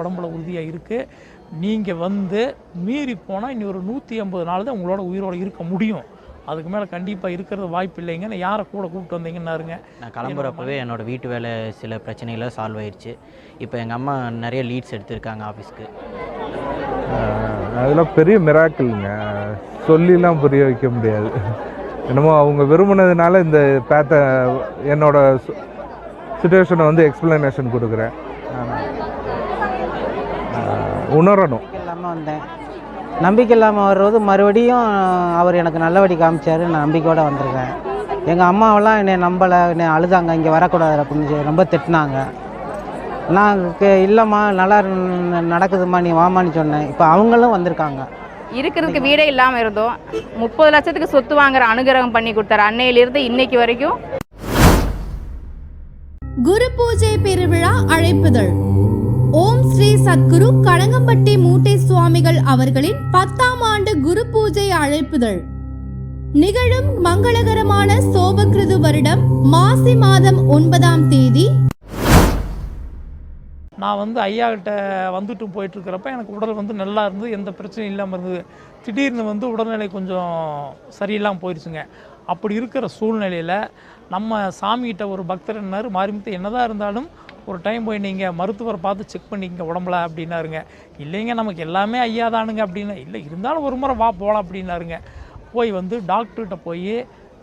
உடம்புல உறுதியாக இருக்குது நீங்கள் வந்து மீறி போனால் இனி ஒரு நூற்றி ஐம்பது நாள் தான் உங்களோட உயிரோட இருக்க முடியும். அதுக்கு மேலே கண்டிப்பாக இருக்கிறது வாய்ப்பு இல்லைங்கன்னு யாரை கூட கூப்பிட்டு வந்தீங்கன்னாருங்க. நான் கிளம்புறப்பவே என்னோடய வீட்டு வேலை சில பிரச்சனைகள் சால்வ் ஆயிடுச்சு. இப்போ எங்கள் அம்மா நிறைய லீட்ஸ் எடுத்திருக்காங்க ஆஃபீஸ்க்கு அதெல்லாம் பெரிய மிராக்கிள்ங்க சொல்லிலாம் புரிய வைக்க முடியாது. என்னமோ அவங்க விரும்பினதுனால இந்த பேத்த என்னோட சுச்சுவேஷனை வந்து எக்ஸ்பிளனேஷன் கொடுக்குறேன். உணரணும். இல்லாமல் வந்தேன். நம்பிக்கை இல்லாமல் வர்றது மறுபடியும் அவர் எனக்கு நல்ல வழி காமிச்சாரு. நான் நம்பிக்கையோடு வந்திருக்கேன். எங்கள் அம்மாவெல்லாம் என்னை நம்பலை. என்னை அழுதாங்க. இங்கே வரக்கூடாது அப்படின்னு சொல்லி ரொம்ப திட்டினாங்க. நான் இல்லைம்மா நல்லா நடக்குதும்மா நீ வாமான்னு சொன்னேன். இப்போ அவங்களும் வந்திருக்காங்க. இருக்கிறதுக்கு வீடே இல்லாமல் இருந்தோம். முப்பது லட்சத்துக்கு சொத்து வாங்குற அனுகிரகம் பண்ணி கொடுத்தாரு அன்னையிலிருந்து இன்னைக்கு வரைக்கும். குரு பூஜை பெருவிழா அழைப்புதல். ஓம் ஸ்ரீ சத்குரு கடங்கம்பட்டி மூட்டை சுவாமிகள் அவர்களின் பத்தாம் ஆண்டு குரு பூஜை அழைப்புதல். நிகழும் மங்களகரமான சோபகிருது வருடம் மாசி மாதம் ஒன்பதாம் தேதி. நான் வந்து ஐயா கிட்ட வந்துட்டு போயிட்டு இருக்கிறப்ப எனக்கு உடல் வந்து நல்லா இருந்தது எந்த பிரச்சனையும் இல்லாமல் இருந்தது. திடீர்னு வந்து உடல்நிலை கொஞ்சம் சரியில்லாமல் போயிடுச்சுங்க அப்படி இருக்கிற சூழ்நிலையில் நம்ம சாமிகிட்ட ஒரு பக்தர் என்னார் மாரிமுத்து என்னதான் இருந்தாலும் ஒரு டைம் போய் நீங்கள் மருத்துவரை பார்த்து செக் பண்ணிக்கங்க உடம்புல அப்படின்னாருங்க. இல்லைங்க நமக்கு எல்லாமே ஐயா தானுங்க அப்படின்னு. இல்லை இருந்தாலும் ஒரு முறை வா போகலாம் அப்படின்னாருங்க. போய் வந்து டாக்டர்கிட்ட போய்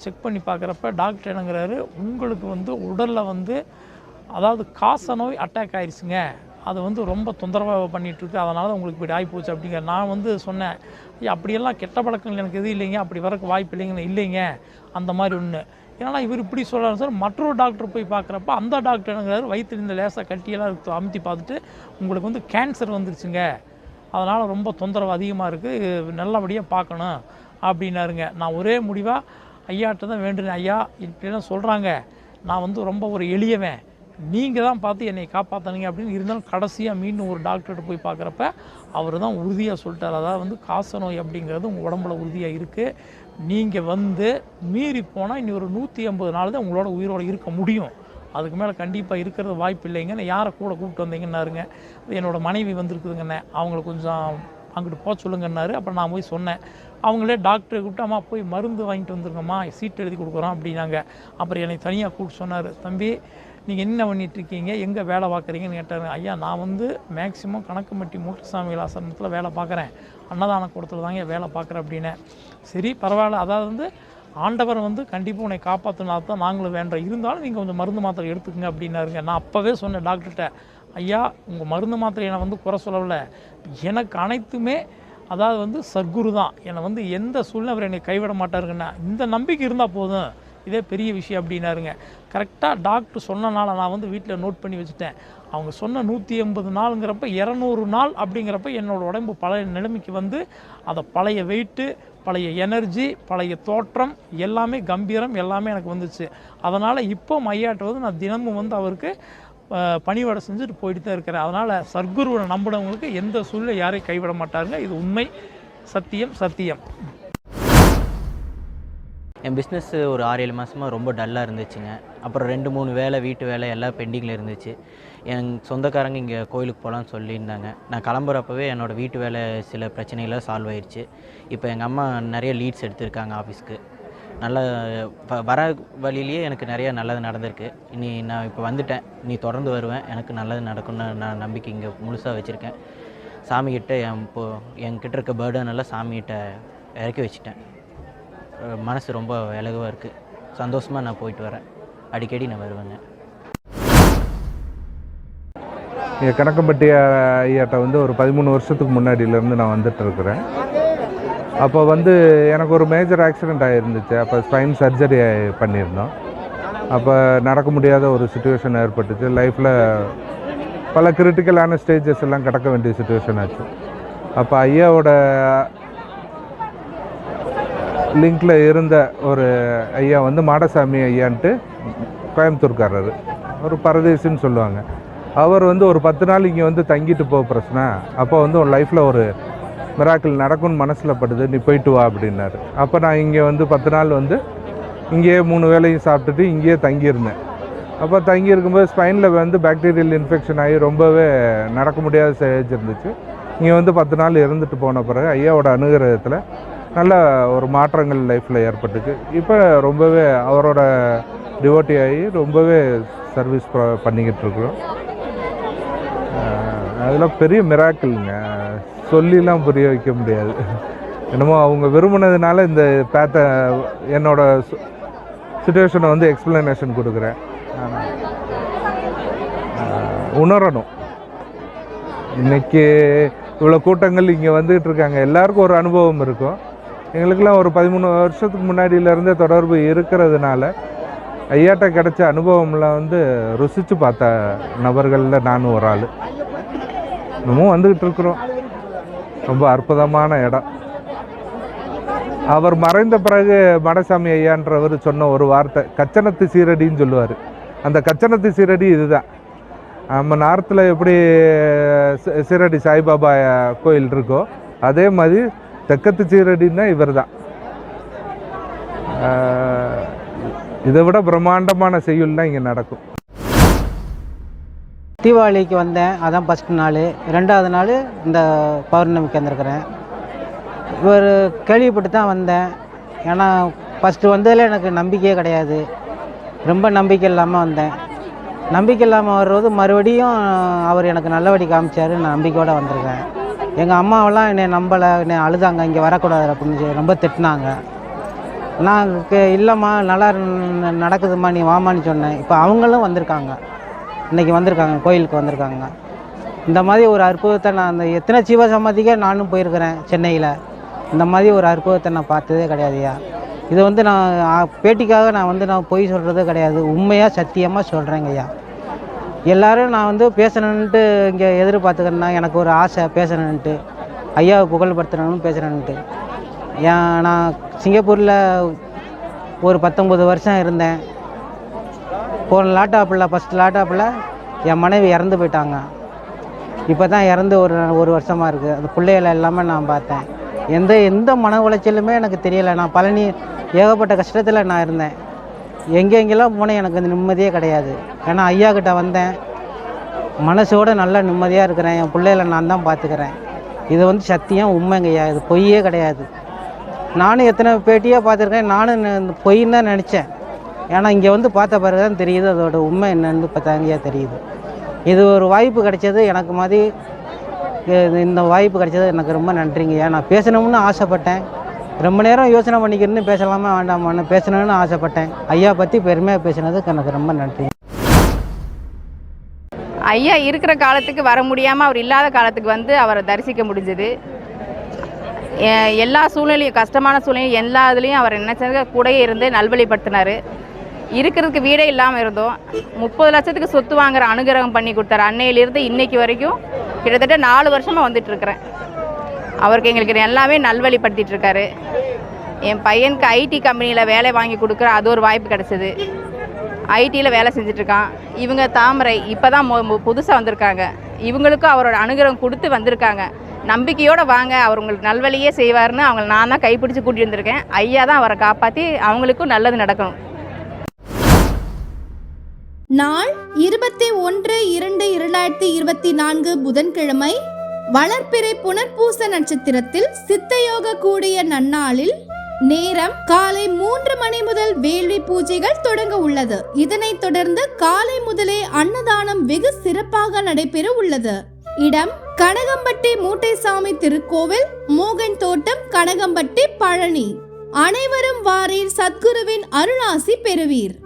செக் பண்ணி பார்க்குறப்ப டாக்டர் என்னங்கிறாரு உங்களுக்கு வந்து உடலில் வந்து அதாவது காச நோய் அட்டாக் ஆயிடுச்சுங்க அது வந்து ரொம்ப தொந்தரவாக பண்ணிகிட்ருக்கு அதனால் தான் உங்களுக்கு இப்படி ஆகிப்போச்சு அப்படிங்கிற நான் வந்து சொன்னேன் அப்படியெல்லாம் கெட்ட பழக்கங்கள் எனக்கு எதுவும் இல்லைங்க. அப்படி வரக்கு வாய்ப்பு இல்லைங்கன்னு இல்லைங்க. அந்த மாதிரி ஒன்று ஏன்னா இவர் இப்படி சொல்கிறாரு சார் மற்றொரு டாக்டர் போய் பார்க்குறப்ப அந்த டாக்டர் என்னங்கிறாரு வயிற்றுல இந்த லேசாக கட்டியெல்லாம் இருக்கு, அமுத்தி பார்த்துட்டு உங்களுக்கு வந்து கேன்சர் வந்துருச்சுங்க. அதனால் ரொம்ப தொந்தரவு அதிகமாக இருக்குது நல்லபடியாக பார்க்கணும். அப்படின்னாருங்க. நான் ஒரே முடிவாக ஐயாட்ட தான் வேண்டுனேன் ஐயா. இப்படிலாம் சொல்கிறாங்க நான் வந்து ரொம்ப ஒரு எளியவன். நீங்கள் தான் பார்த்து என்னை காப்பாற்றணுங்க அப்படின்னு இருந்தாலும் கடைசியாக மீண்டும் ஒரு டாக்டர்கிட்ட போய் பார்க்குறப்ப அவர் தான் உறுதியாக சொல்லிட்டார். அதாவது வந்து காச நோய் அப்படிங்கிறது உங்கள் உடம்புல உறுதியாக இருக்குது நீங்கள் வந்து மீறி போனால் இனி ஒரு நூற்றி ஐம்பது நாள் தான் உங்களோட உயிரோட இருக்க முடியும். அதுக்கு மேலே கண்டிப்பாக இருக்கிறது வாய்ப்பு இல்லைங்கன்னு யாரை கூட கூப்பிட்டு வந்தீங்கன்னாருங்க. என்னோட மனைவி வந்திருக்குதுங்கண்ணே. அவங்கள கொஞ்சம் அங்கிட்டு போக சொல்லுங்கன்னாரு. அப்புறம் நான் போய் சொன்னேன். அவங்களே டாக்டரை கூப்பிட்டு அம்மா போய் மருந்து வாங்கிட்டு வந்துருங்கம்மா. சீட் எழுதி கொடுக்குறோம் அப்படின்னாங்க. அப்புறம் என்னை தனியாக கூப்பிட்டு சொன்னார். தம்பி நீங்கள் என்ன பண்ணிகிட்ருக்கீங்க எங்கே வேலை பார்க்குறீங்கன்னு கேட்டாரு. ஐயா நான் வந்து மேக்ஸிமம் கணக்குமட்டி மூட்டுசாமி ஆசிரமத்தில் வேலை பார்க்குறேன். அன்னதான கூடத்தில் தாங்க வேலை பார்க்குறேன் அப்படின்னு சரி பரவாயில்ல. அதாவது வந்து ஆண்டவர் வந்து கண்டிப்பாக உன்னை காப்பாற்றினா தான் நாங்களும் வேண்டோம் இருந்தாலும் நீங்கள் கொஞ்சம் மருந்து மாத்திரை எடுத்துக்கங்க அப்படின்னாருங்க. நான் அப்போவே சொன்னேன் டாக்டர்கிட்ட ஐயா உங்கள் மருந்து மாத்திரையை என்னை வந்து குறை சொல்லல எனக்கு அனைத்துமே அதாவது வந்து சர்க்குரு தான். என்னை வந்து எந்த சூழ்நிலை அவர் என்னை கைவிட மாட்டாருங்கன்னா இந்த நம்பிக்கை இருந்தால் போதும். இதே பெரிய விஷயம் அப்படின்னாருங்க. கரெக்டாக டாக்டர் சொன்னனால நான் வந்து வீட்டில் நோட் பண்ணி வச்சுட்டேன். அவங்க சொன்ன நூற்றி எண்பது நாளுங்கிறப்ப இரநூறு நாள் அப்படிங்கிறப்ப என்னோடய உடம்பு பழைய நிலைமைக்கு வந்து அதை பழைய வெயிட்டு பழைய எனர்ஜி பழைய தோற்றம் எல்லாமே கம்பீரம் எல்லாமே எனக்கு வந்துச்சு. அதனால் இப்போ மையாட்ட வந்து நான் தினமும் வந்து அவருக்கு பணிவடை செஞ்சுட்டு போயிட்டு தான் இருக்கிறேன். அதனால் சர்க்குருவை நம்பினவங்களுக்கு எந்த சூழ்நிலை யாரையும் கைவிட மாட்டாருங்க. இது உண்மை. சத்தியம் சத்தியம். என் பிஸ்னஸ் ஒரு ஆறு ஏழு மாதமாக ரொம்ப டல்லாக இருந்துச்சுங்க. அப்புறம் ரெண்டு மூணு வேலை வீட்டு வேலை எல்லாம் பெண்டிங்கில் இருந்துச்சு. என் சொந்தக்காரங்க இங்கே கோயிலுக்கு போகலான்னு சொல்லியிருந்தாங்க. நான் கிளம்புறப்பவே என்னோடய வீட்டு வேலை சில பிரச்சனைகள்லாம் சால்வ் ஆயிடுச்சு இப்போ எங்கள் அம்மா நிறைய லீட்ஸ் எடுத்திருக்காங்க ஆஃபீஸ்க்கு நல்ல வர வழியிலேயே எனக்கு நிறைய நல்லது நடந்திருக்கு. இனி நான் இப்போ வந்துட்டேன். நீ தொடர்ந்து வருவேன். எனக்கு நல்லது நடக்கும்னு நான் நம்பிக்கை இங்கே முழுசாக வச்சுருக்கேன். சாமிக்கிட்ட என் இப்போ என்கிட்ட இருக்க பேர்டன் எல்லாம் சாமிகிட்ட இறக்கி வச்சுட்டேன். மனசு ரொம்ப இலகுவாக இருக்குது சந்தோஷமாக நான் போயிட்டு வரேன். அடிக்கடி நான் வருவேங்க. இங்கே கணக்கம்பட்டி ஐயாட்ட வந்து ஒரு பதிமூணு வருஷத்துக்கு முன்னாடியிலேருந்து நான் வந்துட்டு இருக்கிறேன் அப்போ வந்து எனக்கு ஒரு மேஜர் ஆக்சிடெண்ட் ஆகிருந்துச்சு அப்போ ஸ்பைன் சர்ஜரி பண்ணியிருந்தோம். அப்போ நடக்க முடியாத ஒரு சுச்சுவேஷன் ஏற்பட்டுச்சு. லைஃப்பில் பல கிரிட்டிக்கலான ஸ்டேஜஸ் எல்லாம் கடக்க வேண்டிய சுச்சுவேஷன் ஆச்சு. அப்போ ஐயாவோட லிங்கில் இருந்த ஒரு ஐயா வந்து மாடசாமி ஐயான்ட்டு கோயம்புத்தூர்காரர் ஒரு பரதேசின்னு சொல்லுவாங்க. அவர் வந்து ஒரு பத்து நாள் இங்கே வந்து தங்கிட்டு போக பிரச்சனை. அப்போ வந்து உன் லைஃப்பில் ஒரு மிராக்கிள் நடக்கும்னு மனசில் படுது. நீ போயிட்டு வா அப்படின்னாரு. அப்போ நான் இங்கே வந்து பத்து நாள் வந்து இங்கேயே மூணு வேளையும் சாப்பிட்டுட்டு இங்கேயே தங்கியிருந்தேன். அப்போ தங்கி இருக்கும்போது ஸ்பைனில் வந்து பாக்டீரியல் இன்ஃபெக்ஷன் ஆகி ரொம்பவே நடக்க முடியாத ஸ்டேஜ் இருந்துச்சு. இங்கே வந்து பத்து நாள் இருந்துட்டு போன பிறகு ஐயாவோட அனுகிரகத்தில் நல்ல ஒரு மாற்றங்கள் லைஃப்பில் ஏற்பட்டுச்சு. இப்போ ரொம்பவே அவரோட டிவோட்டி ஆகி ரொம்பவே சர்வீஸ் பண்ணிக்கிட்டு இருக்கிறோம். அதெல்லாம் பெரிய மிராக்கிள்ங்க சொல்லிலாம் புரிய வைக்க முடியாது. என்னமோ அவங்க விரும்பினதுனால இந்த பேத்த என்னோட சுச்சுவேஷனை வந்து எக்ஸ்பிளனேஷன் கொடுக்குறேன். உணரணும். இன்றைக்கி இவ்வளோ கூட்டங்கள் இங்கே வந்துக்கிட்டு இருக்காங்க. எல்லாருக்கும் ஒரு அனுபவம் இருக்கும். எங்களுக்கெல்லாம் ஒரு பதிமூணு வருஷத்துக்கு முன்னாடியிலேருந்தே தொடர்பு இருக்கிறதுனால ஐயாட்ட கிடைச்ச அனுபவம்லாம் வந்து ருசித்து பார்த்த நபர்களில் நானும் ஒரு ஆள். இன்னமும் வந்துக்கிட்டு இருக்கிறோம். ரொம்ப அற்புதமான இடம். அவர் மறைந்த பிறகு மடசாமி ஐயான்றவர் சொன்ன ஒரு வார்த்தை கச்சனத்து சீரடின்னு சொல்லுவார். அந்த கச்சனத்து சீரடி இதுதான். நம்ம நார்த்தில் எப்படி சீரடி சாய்பாபா கோயில் இருக்கோ அதே மாதிரி தெக்கத்து சீரடின்னா இவர் தான் இதை விட பிரம்மாண்டமான செய்யுள் இங்கே நடக்கும். தீபாவளிக்கு வந்தேன் அதான் ஃபஸ்ட் நாள். ரெண்டாவது நாள் இந்த பௌர்ணமிக்கு வந்திருக்கிறேன். இவர் கேள்விப்பட்டு தான் வந்தேன். ஏன்னா ஃபஸ்ட்டு வந்ததில் எனக்கு நம்பிக்கையே கிடையாது. ரொம்ப நம்பிக்கை இல்லாமல் வந்தேன். நம்பிக்கை இல்லாமல் வர்றது மறுபடியும் அவர் எனக்கு நல்லபடி காமிச்சார் நான் நம்பிக்கையோடு வந்திருக்கேன். எங்கள் அம்மாவெல்லாம் என்னை நம்பலை என்னை அழுதாங்க இங்கே வரக்கூடாது அப்படின்னு சொல்லி ரொம்ப திட்டினாங்க. நான் இல்லைம்மா நல்லா நடக்குதுமா நடக்குதும்மா நீ வாமான்னு சொன்னேன். இப்போ அவங்களும் வந்திருக்காங்க. இன்றைக்கி வந்திருக்காங்க கோயிலுக்கு வந்திருக்காங்க. இந்த மாதிரி ஒரு அற்புதத்தை நான் அந்த எத்தனை சிவ சமாதிக்கே நானும் போயிருக்கிறேன் சென்னையில். இந்த மாதிரி ஒரு அற்புதத்தை நான் பார்த்ததே கிடையாதுயா இது வந்து நான் பேட்டிக்காக நான் வந்து நான் பொய் சொல்கிறது கிடையாது. உண்மையாக சத்தியமாக சொல்கிறேங்க ஐயா. எல்லாரும் நான் வந்து பேசணுன்ட்டு இங்கே எதிர்பார்த்துக்கிறேன்னா எனக்கு ஒரு ஆசை பேசணுன்ட்டு ஐயாவை புகழ்படுத்தணும்னு பேசணுன்ட்டு ஏன் நான் சிங்கப்பூரில் ஒரு பத்தொம்பது வருஷம் இருந்தேன். போன லேப்டாப்பில் ஃபஸ்ட் லேப்டாப்பில் என் மனைவி இறந்து போயிட்டாங்க. இப்போ தான் இறந்து ஒரு ஒரு வருஷமாக இருக்குது அந்த பிள்ளைகளை எல்லாமே நான் பார்த்தேன். எந்த எந்த மன உளைச்சலுமே எனக்கு தெரியலை. நான் பழனி ஏகப்பட்ட கஷ்டத்தில் நான் இருந்தேன். எங்கெங்கெல்லாம் போனேன் எனக்கு அந்த நிம்மதியே கிடையாது. ஏன்னா ஐயா கிட்ட வந்தேன். மனசோட நல்லா நிம்மதியாக இருக்கிறேன். என் பிள்ளைகளை நான் தான் பார்த்துக்கிறேன் இது வந்து சத்தியம் உண்மைங்கய்யா இது பொய்யே கிடையாது. நானும் எத்தனை பேட்டியாக பார்த்துருக்கேன் நானும் இந்த பொய்ன்னு தான் நினச்சேன். ஏன்னா இங்கே வந்து பார்த்த பிறகு தான் தெரியுது அதோட உண்மை என்னன்னு இப்போ தாங்கியா தெரியுது. இது ஒரு வாய்ப்பு கிடைச்சது. எனக்கு மாதிரி இது- இந்த வாய்ப்பு கிடைச்சது. எனக்கு ரொம்ப நன்றிங்கய்யா நான் பேசணும்னு ஆசைப்பட்டேன். ரொம்ப நேரம் யோசனை பண்ணிக்கிருந்து பேசலாமா வேண்டாமான்னு பேசணும்னு ஆசைப்பட்டேன். ஐயா பற்றி பெருமையாக பேசினதுக்கு எனக்கு ரொம்ப நன்றி. ஐயா இருக்கிற காலத்துக்கு வர முடியாமல் அவர் இல்லாத காலத்துக்கு வந்து அவரை தரிசிக்க முடிஞ்சது. எல்லா சூழ்நிலையும் கஷ்டமான சூழ்நிலையும் எல்லா இதுலேயும் அவர் நினைச்சது கூடயே இருந்து நல்வழிப்படுத்தினார். இருக்கிறதுக்கு வீடே இல்லாமல் இருந்தோம். முப்பது லட்சத்துக்கு சொத்து வாங்குற அனுகிரகம் பண்ணி கொடுத்தாரு. அன்னையிலிருந்து இன்னைக்கு வரைக்கும் கிட்டத்தட்ட நாலு வருஷமாக வந்துட்டு இருக்கிறேன். அவருக்கு எங்களுக்கு எல்லாமே நல்வழிப்படுத்திட்டு இருக்காரு என் பையனுக்கு ஐடி கம்பெனியில் வேலை வாங்கி கொடுக்குற அது ஒரு வாய்ப்பு கிடச்சிது. ஐடியில் வேலை செஞ்சிட்ருக்கான் இவங்க தாமரை இப்போ தான் புதுசாக வந்திருக்காங்க. இவங்களுக்கும் அவரோட அனுகிரகம் கொடுத்து வந்திருக்காங்க. நம்பிக்கையோடு வாங்க அவர் உங்களுக்கு நல்வழியே செய்வார்னு அவங்கள நான் தான் கைப்பிடிச்சு கூட்டிட்டு வந்திருக்கேன். ஐயா தான் அவரை காப்பாற்றி அவங்களுக்கும் நல்லது நடக்கணும். நாள் இருபத்தி ஒன்று இரண்டு இரண்டாயிரத்தி இருபத்தி நான்கு புதன்கிழமை வளர்ப்பிறை புனர்பூச நட்சத்திரத்தில் சித்தயோக கூடிய நன்னாளில் நேரம் காலை மூன்று மணி முதல் வேள்வி பூஜைகள் தொடங்க உள்ளது. இதனைத் தொடர்ந்து காலை முதலே அன்னதானம் வெகு சிறப்பாக நடைபெற உள்ளது. இடம் கனகம்பட்டி மூட்டைசாமி திருக்கோவில் மோகன் தோட்டம் கனகம்பட்டி பழனி. அனைவரும் வாரீர் சத்குருவின் அருளாசி பெறுவீர்.